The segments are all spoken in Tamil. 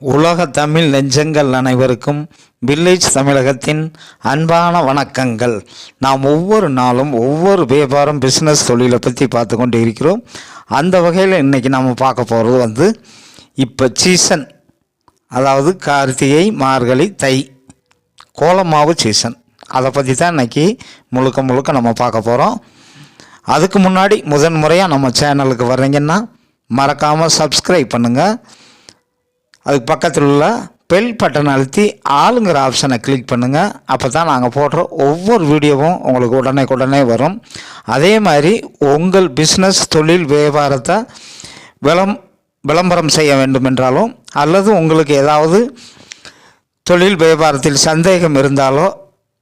உலக தமிழ் நெஞ்சங்கள் அனைவருக்கும் வில்லேஜ் தமிழகத்தின் அன்பான வணக்கங்கள். நாம் ஒவ்வொரு நாளும் ஒவ்வொரு வியாபாரம் பிஸ்னஸ் தொழிலை பற்றி பார்த்து கொண்டு இருக்கிறோம். அந்த வகையில் இன்றைக்கி நாம் பார்க்க போகிறது வந்து இப்போ சீசன் அதாவது கார்த்திகை மார்கழி தை கோலமாவு சீசன் அதை பற்றி தான் இன்றைக்கி முழுக்க முழுக்க நம்ம பார்க்க போகிறோம் அதுக்கு முன்னாடி முதன் முறையாக நம்ம சேனலுக்கு வர்றீங்கன்னா மறக்காமல் சப்ஸ்கிரைப் பண்ணுங்கள் அதுக்கு பக்கத்தில் உள்ள பெல் பட்டன் அழுத்தி ஆளுங்கிற ஆப்ஷனை கிளிக் பண்ணுங்கள் அப்போ தான் நாங்கள் போடுற ஒவ்வொரு வீடியோவும் உங்களுக்கு உடனே உடனே வரும். அதே மாதிரி உங்கள் பிஸ்னஸ் தொழில் வியாபாரத்தை விளம் விளம்பரம் செய்ய வேண்டும் என்றாலும் அல்லது உங்களுக்கு ஏதாவது தொழில் வியாபாரத்தில் சந்தேகம் இருந்தாலோ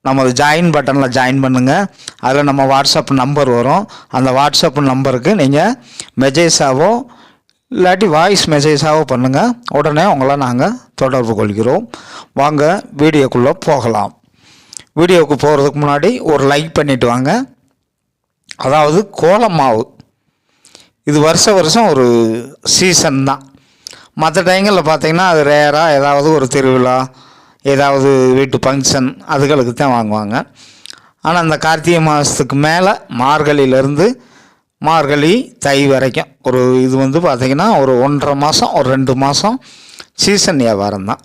நமது ஜாயின் பட்டனில் ஜாயின் பண்ணுங்கள் அதில் நம்ம வாட்ஸ்அப் நம்பர் வரும். அந்த வாட்ஸ்அப் நம்பருக்கு நீங்கள் மெஜேஸாவோ இல்லாட்டி வாய்ஸ் மெசேஜாவோ பண்ணுங்கள் உடனே உங்களை நாங்கள் தொடர்பு கொள்கிறோம். வாங்க வீடியோக்குள்ளே போகலாம். வீடியோவுக்கு போகிறதுக்கு முன்னாடி ஒரு லைக் பண்ணிவிட்டு வாங்க. அதாவது கோலம் மாவு இது வருஷ வருஷம் ஒரு சீசன் தான். மற்ற டைங்களில் பார்த்திங்கன்னா அது ரேராக ஏதாவது ஒரு திருவிழா ஏதாவது வீட்டு ஃபங்க்ஷன் அதுகளுக்கு தான் வாங்குவாங்க. ஆனால் அந்த கார்த்திகை மாதத்துக்கு மேலே மார்கழியிலேருந்து மார்கழி தை வரைக்கும். ஒரு இது வந்து பார்த்திங்கன்னா ஒரு ஒன்றரை மாதம் ஒரு ரெண்டு மாதம் சீசன் வியாபாரம் தான்.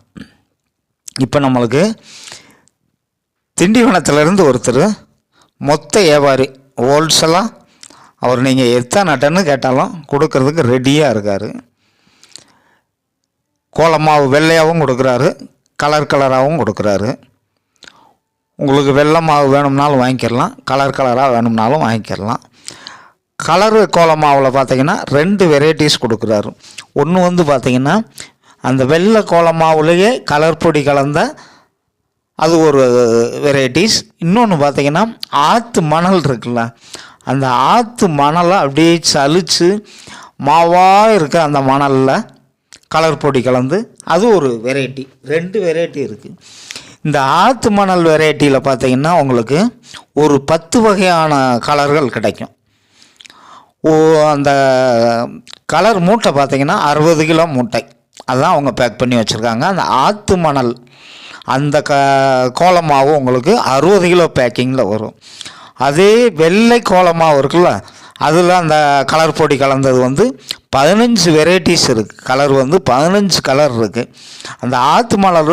இப்போ நம்மளுக்கு திண்டிவனத்துலேருந்து ஒருத்தர் மொத்த வியாபாரி ஹோல்சேலாக அவர் நீங்கள் எத்தனை டன்னு கேட்டாலும் கொடுக்கறதுக்கு ரெடியாக இருக்கார். கோலமாவு வெள்ளையாகவும் கொடுக்குறாரு கலர் கலராகவும் கொடுக்குறாரு. உங்களுக்கு வெள்ளை மாவு வேணும்னாலும் வாங்கிக்கிடலாம் கலர் கலராக வேணும்னாலும் வாங்கிக்கிடலாம் கலரு கோலமாவில் பார்த்திங்கன்னா ரெண்டு வெரைட்டிஸ் கொடுக்குறாரு. ஒன்று வந்து பார்த்திங்கன்னா அந்த வெள்ளை கோலமாவுலேயே கலர் பொடி கலந்த அது ஒரு வெரைட்டிஸ் இன்னொன்று பார்த்திங்கன்னா ஆற்று மணல் இருக்குல்ல அந்த ஆற்று மணலை அப்படியே சலித்து மாவாக இருக்க அந்த மணலில் கலர் பொடி கலந்து அது ஒரு வெரைட்டி ரெண்டு வெரைட்டி இருக்குது இந்த ஆற்று மணல் வெரைட்டியில் பார்த்திங்கன்னா உங்களுக்கு ஒரு பத்து வகையான கலர்கள் கிடைக்கும். அந்த கலர் மூட்டை பார்த்திங்கன்னா அறுபது கிலோ மூட்டை. அதுதான் அவங்க பேக் பண்ணி வச்சுருக்காங்க. அந்த ஆற்று மணல் அந்த க கோலமாவும் உங்களுக்கு அறுபது கிலோ பேக்கிங்கில் வரும். அதே வெள்ளை கோலமாவு இருக்குல்ல அதில் அந்த கலர் பொடி கலந்தது வந்து பதினஞ்சு வெரைட்டிஸ் இருக்குது கலர் வந்து பதினஞ்சு கலர் இருக்குது அந்த ஆற்று மணல்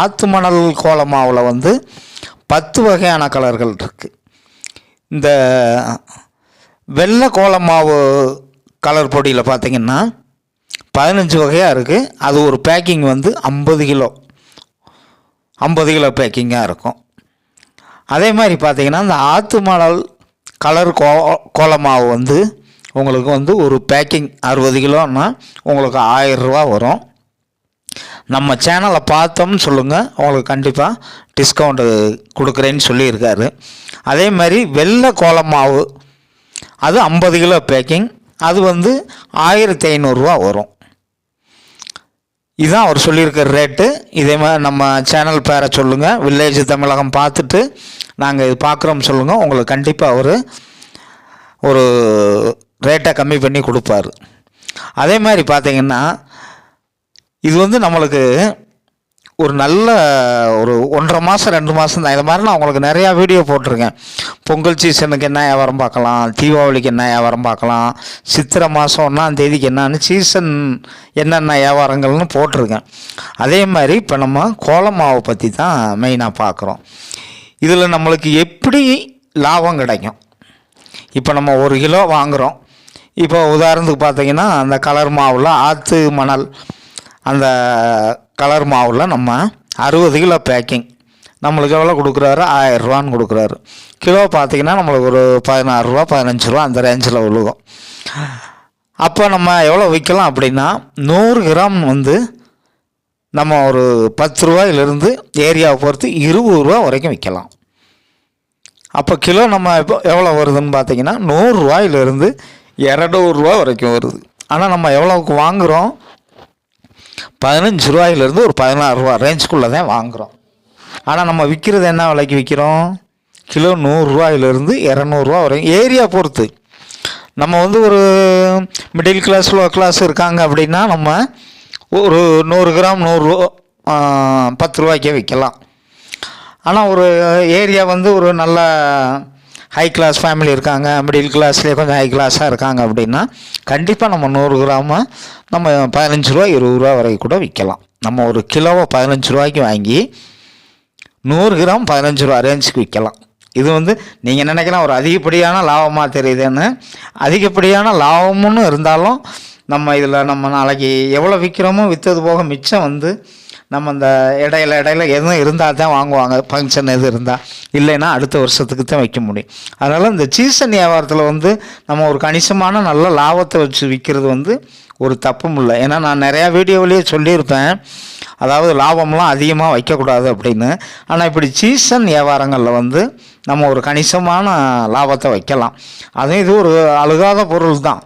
ஆற்று மணல் கோலமாவில் வந்து பத்து வகையான கலர்கள் இருக்குது இந்த வெள்ளை கோலமாவு கலர் பொடியில் பார்த்தீங்கன்னா பதினஞ்சு வகையாக இருக்குது அது ஒரு பேக்கிங் வந்து ஐம்பது கிலோ. ஐம்பது கிலோ பேக்கிங்காக இருக்கும். அதே மாதிரி பார்த்தீங்கன்னா இந்த ஆற்று மணல் கலர் கோ கோலமாவு வந்து உங்களுக்கு வந்து ஒரு பேக்கிங் அறுபது கிலோன்னா உங்களுக்கு ஆயிரரூவா வரும். நம்ம சேனலை பார்த்தோம்னு சொல்லுங்கள் உங்களுக்கு கண்டிப்பாக டிஸ்கவுண்ட்டு கொடுக்குறேன்னு சொல்லியிருக்காரு. அதே மாதிரி வெள்ளை கோலமாவு அது ஐம்பது கிலோ பேக்கிங் அது வந்து ஆயிரத்தி ஐநூறுரூவா வரும். இதுதான் அவர் சொல்லியிருக்கிற ரேட்டு. இதே மாதிரி நம்ம சேனல் பேரை சொல்லுங்கள் வில்லேஜ் தமிழகம் பார்த்துட்டு நாங்கள் இது பார்க்குறோம் சொல்லுங்கள் உங்களுக்கு கண்டிப்பாக அவர் ஒரு ரேட்டை கம்மி பண்ணி கொடுப்பாரு. அதே மாதிரி பார்த்திங்கன்னா இது வந்து நம்மளுக்கு ஒரு நல்ல ஒரு ஒன்றரை மாதம் ரெண்டு மாதம் தான். இது மாதிரி நான் உங்களுக்கு நிறையா வீடியோ போட்டிருக்கேன். பொங்கல் சீசனுக்கு என்ன வியாபாரம் பார்க்கலாம் தீபாவளிக்கு என்ன வியாபாரம் பார்க்கலாம் சித்திரை மாதம் ஒன்றாம் தேதிக்கு என்னன்னு சீசன் என்னென்ன வியாபாரங்கள்னு போட்டிருக்கேன். அதே மாதிரி இப்போ நம்ம கோலமாவை பற்றி தான் மெயினாக பார்க்குறோம். இதில் நம்மளுக்கு எப்படி லாபம் கிடைக்கும்? இப்போ நம்ம ஒரு கிலோ வாங்குகிறோம் இப்போ உதாரணத்துக்கு பார்த்தீங்கன்னா அந்த கலர் மாவில் ஆற்று மணல் அந்த கலர் மாவில் நம்ம அறுபது கிலோ பேக்கிங் நம்மளுக்கு எவ்வளோ கொடுக்குறாரு? ஆயிரரூவான்னு கொடுக்குறாரு. கிலோ பார்த்தீங்கன்னா நம்மளுக்கு ஒரு பதினாறுரூவா பதினஞ்சு ரூபா அந்த ரேஞ்சில் விழுகும். அப்போ நம்ம எவ்வளோ விற்கலாம் அப்படின்னா நூறு கிராம் வந்து நம்ம ஒரு பத்து ரூபாயிலிருந்து ஏரியாவை பொறுத்து இருபது ரூபா வரைக்கும் விற்கலாம். அப்போ கிலோ நம்ம இப்போ எவ்வளோ வருதுன்னு பார்த்தீங்கன்னா நூறுரூவாயிலிருந்து இரநூறுவா வரைக்கும் வருது. ஆனால் நம்ம எவ்வளோவுக்கு வாங்குகிறோம் பதினஞ்சு ரூபாயிலேருந்து ஒரு பதினாறு ரூபா ரேஞ்சுக்குள்ளே தான் வாங்குகிறோம் ஆனால் நம்ம விற்கிறது என்ன விலைக்கு விற்கிறோம் கிலோ நூறுரூவாயிலிருந்து இரநூறுவா வரும் ஏரியா பொறுத்து. நம்ம வந்து ஒரு மிடில் கிளாஸ் லோ கிளாஸ் இருக்காங்க அப்படின்னா நம்ம ஒரு நூறு கிராம் நூறுரூவா பத்து ரூபாய்க்கே விற்கலாம் ஆனால் ஒரு ஏரியா வந்து ஒரு நல்ல ஹை கிளாஸ் ஃபேமிலி இருக்காங்க மிடில் கிளாஸ்லேயே கொஞ்சம் ஹை கிளாஸாக இருக்காங்க அப்படின்னா கண்டிப்பாக நம்ம நூறு கிராம நம்ம பதினஞ்சு ரூபா இருபது ரூபா வரைக்கும் கூட விற்கலாம் நம்ம ஒரு கிலோவை பதினஞ்சு ரூபாய்க்கு வாங்கி நூறு கிராம் பதினஞ்சு ரூபா ரேஞ்சுக்கு விற்கலாம் இது வந்து நீங்கள் நினைக்கலாம் ஒரு அதிகப்படியான லாபமாக தெரியுதுன்னு. அதிகப்படியான லாபம்னு இருந்தாலும் நம்ம இதில் நம்ம நாளைக்கு எவ்வளோ விற்கிறோமோ விற்றது போக மிச்சம் வந்து நம்ம அந்த இடையில இடையில எதுவும் இருந்தால் தான் வாங்குவாங்க. ஃபங்க்ஷன் எது இருந்தால் இல்லைன்னா அடுத்த வருஷத்துக்கு தான் வைக்க முடியும். அதனால் இந்த சீசன் வியாபாரத்தில் வந்து நம்ம ஒரு கணிசமான நல்ல லாபத்தை வச்சு விற்கிறது வந்து ஒரு தப்பும் இல்லை. ஏன்னா நான் நிறையா வீடியோவிலேயே சொல்லியிருப்பேன். அதாவது லாபம்லாம் அதிகமாக வைக்கக்கூடாது அப்படின்னு. ஆனால் இப்படி சீசன் வியாபாரங்களில் வந்து நம்ம ஒரு கணிசமான லாபத்தை வைக்கலாம். அதுவும் இது ஒரு அழுகாத பொருள் தான்.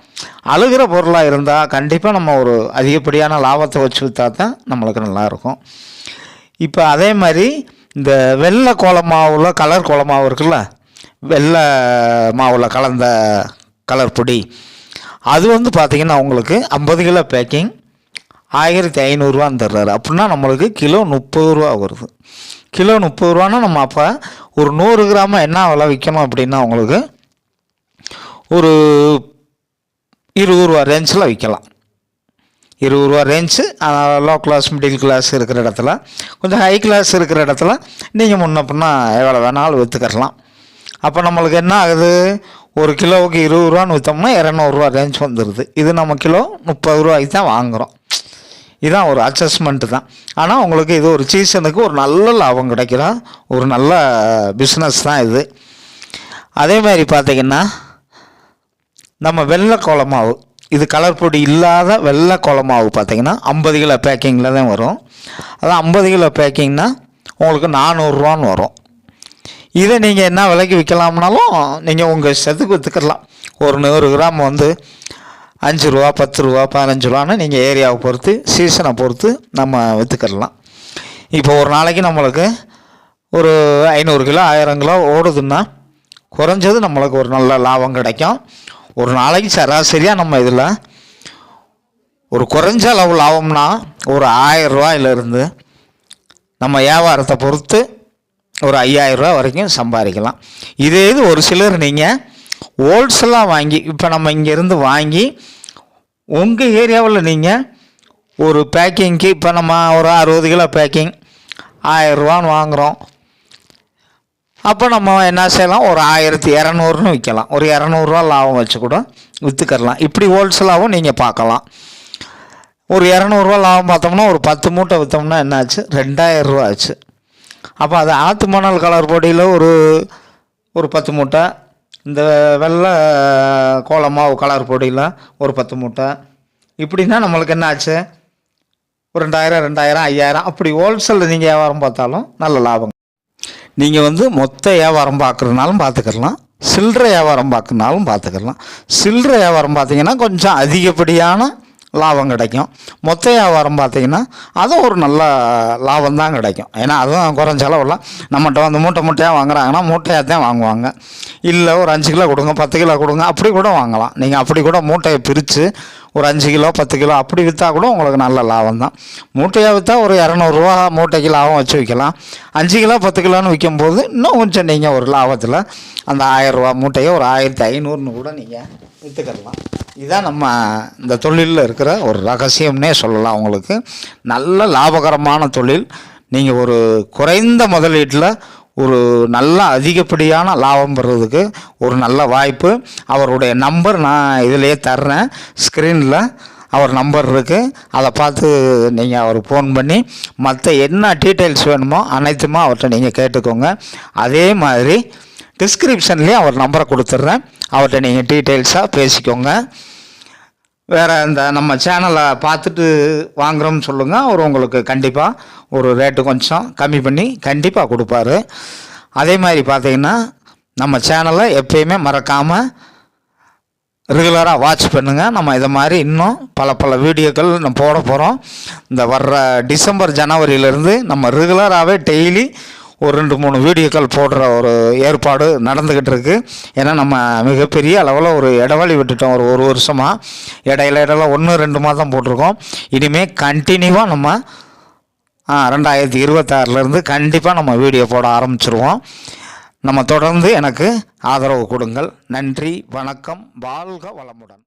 அழுகிற பொருளாக இருந்தால் கண்டிப்பாக நம்ம ஒரு அதிகப்படியான லாபத்தை வச்சு விற்றா தான் நம்மளுக்கு நல்லாயிருக்கும் இப்போ அதே மாதிரி இந்த வெள்ளை கோலமாவில் கலர் கோல இருக்குல்ல? வெள்ளை மாவில் கலந்த கலர் பொடி. அது வந்து பார்த்திங்கன்னா உங்களுக்கு ஐம்பது கிலோ பேக்கிங் ஆயிரத்தி ஐநூறுரூவான்னு தர்றாரு. அப்படின்னா நம்மளுக்கு கிலோ முப்பது ரூபா வருது. கிலோ முப்பது ரூபான்னா நம்ம அப்போ ஒரு நூறு கிராம என்ன விலை விற்கணும் அப்படின்னா உங்களுக்கு ஒரு இருபது ரூபா ரேஞ்சில் விற்கலாம் இருபது ரூபா range low class middle class இருக்கிற இடத்துல. கொஞ்சம் ஹை கிளாஸ் இருக்கிற இடத்துல நீங்கள் முன்ன பின்னா எவ்வளோ வேணாலும் விற்றுக்கரலாம் அப்போ நம்மளுக்கு என்ன ஆகுது? ஒரு கிலோவுக்கு இருபது ரூபான்னு விற்றோம்னா இரநூறுவா ரேஞ்ச் வந்துடுது இது நம்ம கிலோ முப்பது ரூபாய்க்கு தான் வாங்குகிறோம் இதுதான் ஒரு அட்ஜஸ்ட்மெண்ட்டு தான். ஆனால் உங்களுக்கு இது ஒரு சீசனுக்கு ஒரு நல்ல லாபம் கிடைக்கிற ஒரு நல்ல பிஸ்னஸ் தான் இது. அதே மாதிரி பார்த்தீங்கன்னா நம்ம வெள்ளை கோல இது கலர் பொடி இல்லாத வெள்ளை கோல பார்த்திங்கன்னா பார்த்தீங்கன்னா ஐம்பது கிலோ பேக்கிங்கில் தான் வரும். அதான் ஐம்பது கிலோ பேக்கிங்னா உங்களுக்கு நானூறுரூவான்னு வரும். இதை நீங்கள் என்ன விலைக்கு விற்கலாம்னாலும் நீங்கள் உங்கள் இஷ்டத்துக்கு விற்றுக்கலாம் ஒரு நூறு கிராம் வந்து அஞ்சு ரூபா பத்து ரூபா பதினஞ்சு ரூபான்னு நீங்கள் ஏரியாவை பொறுத்து சீசனை பொறுத்து நம்ம விற்றுக்கிடலாம் இப்போ ஒரு நாளைக்கு நம்மளுக்கு ஒரு ஐநூறு கிலோ ஆயிரம் கிலோ ஓடுதுன்னா குறைஞ்சது நம்மளுக்கு ஒரு நல்ல லாபம் கிடைக்கும். ஒரு நாளைக்கு சராசரியாக நம்ம இதில் ஒரு குறைஞ்ச அளவு லாபம்னா ஒரு ஆயர்ரூவாயிலிருந்து நம்ம வியாபாரத்தை பொறுத்து ஒரு ஐயாயிரம் ரூபா வரைக்கும் சம்பாதிக்கலாம். இதே இது ஒரு சிலர் நீங்கள் ஹோல்சேலாக வாங்கி இப்போ நம்ம இங்கேருந்து வாங்கி உங்கள் ஏரியாவில் நீங்கள் ஒரு பேக்கிங்க்கு இப்போ நம்ம ஒரு அறுபது கிலோ பேக்கிங் ஆயிரரூவான்னு வாங்குகிறோம் அப்போ நம்ம என்ன செய்யலாம்? ஒரு ஆயிரத்தி இரநூறுன்னு விற்கலாம் ஒரு இரநூறுவா லாபம் வச்சு கூட விற்றுக்கரலாம் இப்படி ஹோல்சேலாகவும் நீங்கள் பார்க்கலாம். ஒரு இரநூறுவா லாபம் பார்த்தோம்னா ஒரு பத்து மூட்டை விற்றோம்னா என்னாச்சு? ரெண்டாயிரரூவா ஆச்சு. அப்போ அது ஆற்று மணல் கலர் பொடியில் ஒரு ஒரு பத்து மூட்டை இந்த வெள்ளை கோல மாவு கலர் பொடியில் ஒரு பத்து மூட்டை. இப்படின்னா நம்மளுக்கு என்ன ஆச்சு ஒரு ரெண்டாயிரம் ரெண்டாயிரம் ஐயாயிரம். அப்படி ஹோல்சேலில் நீங்கள் வியாபாரம் பார்த்தாலும் நல்ல லாபம் நீங்கள் வந்து மொத்த வியாபாரம் பார்க்குறதுனாலும் பார்த்துக்கலாம். சில்லறை வியாபாரம் பார்க்குறனாலும் பார்த்துக்கலாம். சில்லறை வியாபாரம் பார்த்தீங்கன்னா கொஞ்சம் அதிகப்படியான லாபம் கிடைக்கும். மொத்த வியாபாரம் பார்த்திங்கன்னா அதுவும் ஒரு நல்ல லாபம் தான் கிடைக்கும். ஏன்னா அதுவும் குறைஞ்ச அளவில் நம்மகிட்ட வந்து மூட்டை மூட்டையாக வாங்குறாங்கன்னா மூட்டையாக தான் வாங்குவாங்க. இல்லை ஒரு அஞ்சு கிலோ கொடுங்க பத்து கிலோ கொடுங்க அப்படி கூட வாங்கலாம். நீங்கள் அப்படி கூட மூட்டையை பிரித்து ஒரு அஞ்சு கிலோ பத்து கிலோ அப்படி விற்றா கூட உங்களுக்கு நல்ல லாபம் தான் மூட்டையாக விற்றா ஒரு இரநூறுவா மூட்டைக்கு லாபம் வச்சு விற்கலாம். அஞ்சு கிலோ பத்து கிலோன்னு விற்கும்போது இன்னும் கொஞ்சம் நீங்கள் ஒரு லாபத்தில் அந்த ஆயிரரூவா மூட்டையை ஒரு ஆயிரத்தி ஐநூறுன்னு கூட நீங்கள் விற்றுக்கலாம் இதுதான் நம்ம இந்த தொழிலில் இருக்கிற ஒரு ரகசியம்னே சொல்லலாம் உங்களுக்கு. நல்ல லாபகரமான தொழில். நீங்கள் ஒரு குறைந்த முதலீட்டில் ஒரு நல்ல அதிகப்படியான லாபம் பெறுறதுக்கு ஒரு நல்ல வாய்ப்பு. அவருடைய நம்பர் நான் இதிலேயே தர்றேன். ஸ்க்ரீனில் அவர் நம்பர் இருக்குது அதை பார்த்து நீங்கள் அவருக்கு ஃபோன் பண்ணி மற்ற என்ன டீட்டெயில்ஸ் வேணுமோ அனைத்துமே அவர்கிட்ட நீங்கள் கேட்டுக்கோங்க. அதே மாதிரி டிஸ்கிரிப்ஷன்லேயும் அவர் நம்பரை கொடுத்துட்றேன் அவர்கிட்ட நீங்கள் டீட்டெயில்ஸாக பேசிக்கோங்க. வேறு இந்த நம்ம சேனலை பார்த்துட்டு வாங்குகிறோம்னு சொல்லுங்கள் அவர் உங்களுக்கு கண்டிப்பாக ஒரு ரேட்டு கொஞ்சம் கம்மி பண்ணி கண்டிப்பாக கொடுப்பாரு. அதே மாதிரி பார்த்தீங்கன்னா நம்ம சேனலை எப்பயுமே மறக்காமல் ரெகுலராக வாட்ச் பண்ணுங்கள் நம்ம இதை மாதிரி இன்னும் பல பல வீடியோக்கள் நம்ம போட போகிறோம் இந்த வர்ற டிசம்பர் ஜனவரியிலேருந்து நம்ம ரெகுலராகவே டெய்லி ஒரு ரெண்டு மூணு வீடியோக்கள் போடுற ஒரு ஏற்பாடு நடந்துக்கிட்டு இருக்குது ஏன்னா நம்ம மிகப்பெரிய அளவில் ஒரு இடைவெளி விட்டுட்டோம். ஒரு ஒரு வருஷமாக இடையில இடையில ஒன்று ரெண்டு மாதம் போட்டிருக்கோம். இனிமேல் கண்டினியூவாக நம்ம ரெண்டாயிரத்தி இருபத்தாறுலேருந்து கண்டிப்பாக நம்ம வீடியோ போட ஆரம்பிச்சிருவோம். நம்ம தொடர்ந்து எனக்கு ஆதரவு கொடுங்கள். நன்றி வணக்கம் வாழ்க வளமுடன்.